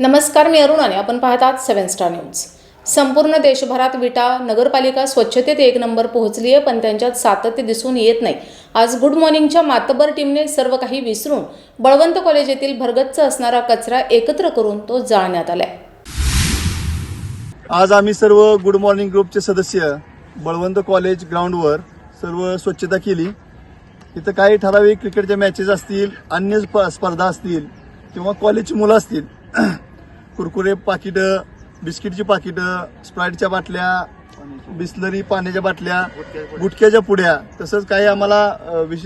नमस्कार मी अरुण आणि आपण पाहतात सेवन स्टार न्यूज. संपूर्ण देशभरात विटा नगरपालिका स्वच्छतेत एक नंबर पोहोचली आहे पण त्यांच्यात सातत्य दिसून येत नाही. आज गुड मॉर्निंगच्या मातबर टीमने सर्व काही विसरून बळवंत कॉलेज येथील भरगच्च असणारा कचरा एकत्र करून तो जाळण्यात आलाय. आज आम्ही सर्व गुड मॉर्निंग ग्रुपचे सदस्य बळवंत कॉलेज ग्राउंडवर सर्व स्वच्छता केली. इथं काही ठराविक क्रिकेटच्या मॅचेस असतील अन्य स्पर्धा असतील किंवा कॉलेजची मुलं असतील कुरकुरे पाकिटं बिस्किटची पाकिटं स्प्राईटच्या बाटल्या बिस्लरी पाण्याच्या बाटल्या गुटख्याच्या पुड्या. तसंच काही आम्हाला विश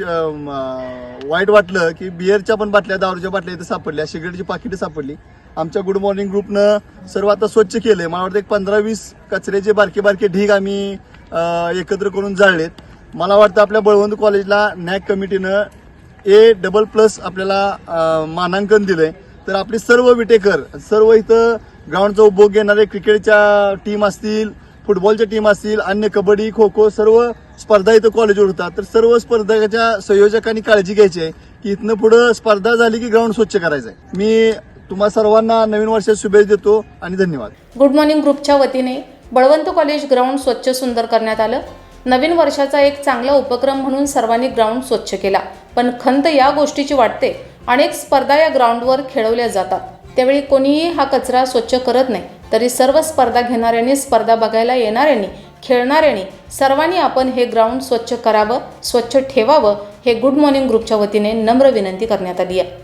वाईट वाटलं की बिअरच्या पण बाटल्या दारूच्या बाटल्या इथं सापडल्या सिगरेटची पाकिटं सापडली. आमच्या गुड मॉर्निंग ग्रुपनं सर्व आता स्वच्छ केले मला वाटतं एक पंधरा वीस कचऱ्याचे बारके बारके ढीग आम्ही एकत्र करून जाळलेत. मला वाटतं आपल्या बळवंत कॉलेजला नॅक कमिटीनं ए डबल प्लस आपल्याला मानांकन मानांकन दिलंय. तर आपले सर्व विटेकर सर्व इथं ग्राउंडचा उपभोग घेणारे क्रिकेटच्या टीम असतील फुटबॉलच्या टीम असतील अन्य कबड्डी खो खो सर्व स्पर्धा इथं कॉलेजवर होतात. तर सर्व स्पर्धकाच्या संयोजकांनी काळजी घ्यायची आहे की इथनं पुढं स्पर्धा झाली की ग्राउंड स्वच्छ करायचं आहे. मी तुम्हा सर्वांना नवीन वर्षात शुभेच्छा देतो आणि धन्यवाद. गुड मॉर्निंग ग्रुपच्या वतीने बळवंत कॉलेज ग्राउंड स्वच्छ सुंदर करण्यात आलं. नवीन वर्षाचा एक चांगला उपक्रम म्हणून सर्वांनी ग्राउंड स्वच्छ केला. पण खंत या गोष्टीची वाटते. अनेक स्पर्धा या ग्राउंडवर खेळवल्या जातात. त्यावेळी कोणीही हा कचरा स्वच्छ करत नाही तरी सर्व स्पर्धा घेणाऱ्यांनी स्पर्धा बघायला येणाऱ्यांनी खेळणाऱ्यांनी सर्वांनी आपण हे ग्राउंड स्वच्छ करावं स्वच्छ ठेवावं हे गुड मॉर्निंग ग्रुपच्या वतीने नम्र विनंती करण्यात आली आहे.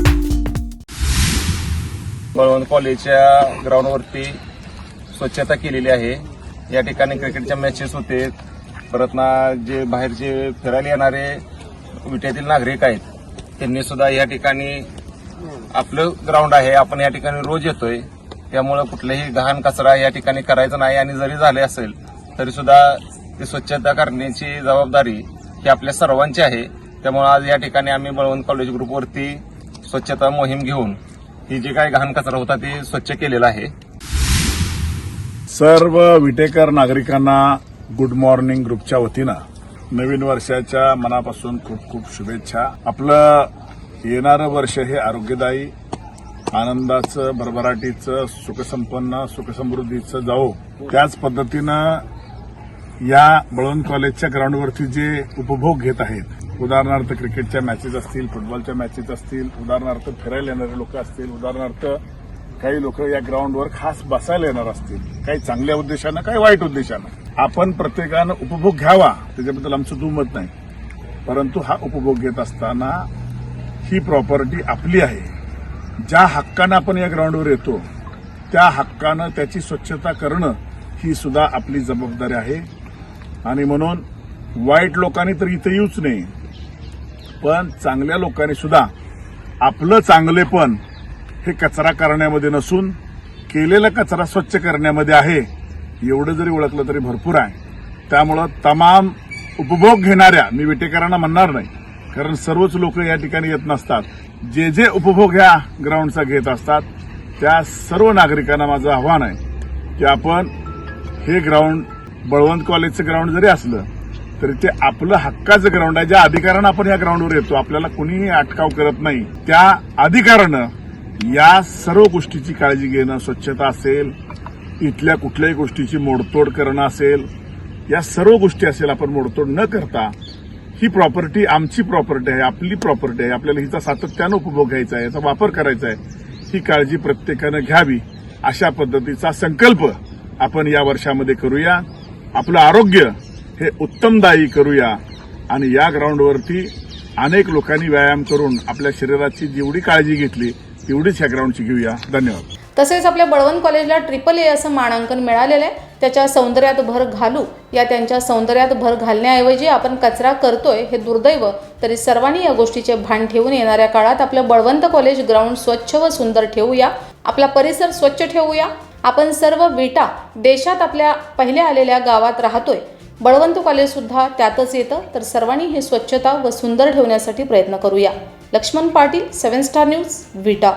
बळवंत कॉलेजच्या ग्राउंडवरती स्वच्छता केलेली आहे. या ठिकाणी क्रिकेटच्या मॅचेस होते. परत ना जे बाहेरचे फिरायला येणारे विट्यातील नागरिक आहेत त्यांनी सुद्धा या ठिकाणी आपलं ग्राउंड आहे. आपण या ठिकाणी रोज येतोय. त्यामुळं कुठलाही घाण कचरा या ठिकाणी करायचा नाही आणि जरी झाले असेल तरी सुद्धा ती स्वच्छता करण्याची जबाबदारी ही आपल्या सर्वांची आहे. त्यामुळे आज या ठिकाणी आम्ही बळवंत कॉलेज ग्रुपवरती स्वच्छता मोहीम घेऊन हे जे काही घाण कचरा होता ते स्वच्छ केलेला आहे. सर्व विटेकर नागरिकांना गुड मॉर्निंग ग्रुपच्या वतीनं नवीन वर्षाच्या मनापासून खूप खूप शुभेच्छा. आपलं येणारं वर्ष हे आरोग्यदायी आनंदाचं भरभराटीचं सुखसंपन्न सुखसमृद्धीचं जाऊ त्याच पद्धतीनं या बळवंत कॉलेजच्या ग्राउंडवरती जे उपभोग घेत आहेत उदाहरणार्थ क्रिकेटच्या मॅचेस असतील फुटबॉलच्या मॅचेस असतील उदाहरणार्थ फिरायला येणारे लोक असतील उदाहरणार्थ काही लोक या ग्राउंडवर खास बसायला येणार असतील. काही चांगल्या उद्देशानं काही वाईट उद्देशानं. आपण प्रत्येकानं उपभोग घ्यावा. त्याच्याबद्दल आमचं दुमत नाही. परंतु हा उपभोग घेत असताना ही प्रॉपर्टी आपली आहे. ज्या हक्कानं आपण या ग्राउंडवर येतो त्या हक्कानं त्याची स्वच्छता करणं ही सुद्धा आपली जबाबदारी आहे. आणि म्हणून वाईट लोकांनी तर इथं येऊच नाही पण चांगल्या लोकांनी सुद्धा आपलं चांगलेपण हे कचरा करण्यामध्ये नसून केलेला कचरा स्वच्छ करण्यामध्ये आहे एवढं जरी ओळखलं तरी भरपूर आहे. त्यामुळं तमाम उपभोग घेणाऱ्या मी विटेकरांना म्हणणार नाही कारण सर्वच लोक या ठिकाणी येत नसतात. जे जे उपभोग ह्या ग्राउंडचा घेत असतात त्या सर्व नागरिकांना माझं आव्हान आहे की आपण हे ग्राउंड बळवंत कॉलेजचं ग्राउंड जरी असलं तरी ते आपलं हक्काचं ग्राउंड आहे. ज्या अधिकारानं आपण या ग्राउंडवर येतो आपल्याला कुणीही अटकाव करत नाही. त्या अधिकारानं या सर्व गोष्टीची काळजी घेणं स्वच्छता असेल इथल्या कुठल्याही गोष्टीची मोडतोड करणं असेल या सर्व गोष्टी असेल आपण मोडतोड न करता ही प्रॉपर्टी आमची प्रॉपर्टी आहे आपली प्रॉपर्टी आहे आपल्याला हिचा सातत्यानं उपभोग घ्यायचा आहे याचा वापर करायचा आहे ही काळजी प्रत्येकानं घ्यावी. अशा पद्धतीचा संकल्प आपण या वर्षामध्ये करूया. आपलं आरोग्य हे उत्तमदायी करूया. आणि या ग्राउंडवरती अनेक लोकांनी व्यायाम करून आपल्या शरीराची जेवढी काळजी घेतली तेवढीच या ग्राउंडची घेऊया. धन्यवाद. तसेच आपल्या बळवंत कॉलेजला ट्रिपल ए असं मानांकन मिळालेलं आहे. त्याच्या सौंदर्यात भर घालू या त्यांच्या सौंदर्यात भर घालण्याऐवजी आपण कचरा करतोय हे दुर्दैव. तरी सर्वांनी या गोष्टीचे भान ठेवून येणाऱ्या काळात आपलं बळवंत कॉलेज ग्राउंड स्वच्छ व सुंदर ठेवूया. आपला परिसर स्वच्छ ठेवूया. आपण सर्व विटा देशात आपल्या पहिल्या आलेल्या गावात राहतोय. बळवंत कॉलेजसुद्धा त्यातच येतं. तर सर्वांनी हे स्वच्छता व सुंदर ठेवण्यासाठी प्रयत्न करूया. Laxman Patil seven star news Vita.